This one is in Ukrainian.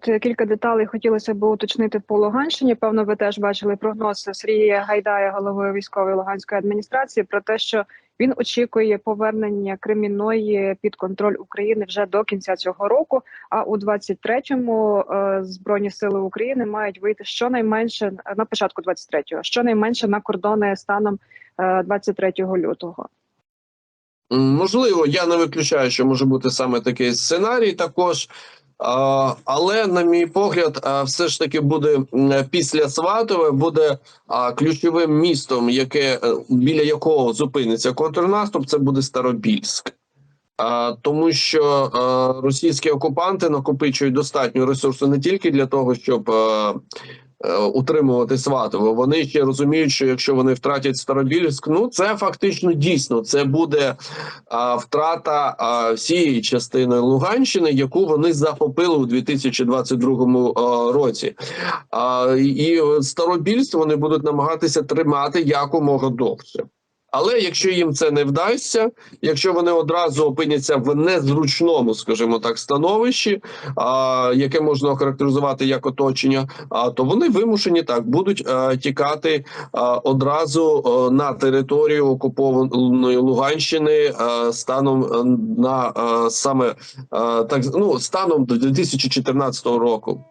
Кілька деталей хотілося б уточнити по Луганщині. Певно, ви теж бачили прогноз Сергія Гайдая, голови військової Луганської адміністрації, про те, що він очікує повернення Кремінної під контроль України вже до кінця цього року. А у 23-му е, збройні сили України мають вийти щонайменше на початку 23-го, щонайменше на кордони станом е, 23 лютого. Можливо, я не виключаю, що може бути саме такий сценарій також. Але, на мій погляд, все ж таки буде після Сватове буде ключовим містом, яке е, біля якого зупиниться контрнаступ, це буде Старобільськ. Тому що російські окупанти накопичують достатньо ресурсу не тільки для того, щоб е, утримувати Сватово. Вони ще розуміють, що якщо вони втратять Старобільськ, ну це фактично дійсно це буде а, втрата а, всієї частини Луганщини, яку вони захопили у 2022 а, році. А, і Старобільство вони будуть намагатися тримати якомога довше. Але якщо їм це не вдасться, якщо вони одразу опиняться в незручному, скажімо так, становищі, а, яке можна охарактеризувати як оточення, а то вони вимушені так будуть а, тікати а, одразу а, на територію окупованої Луганщини а, станом а, на а, саме а, так ну станом до 2014 року.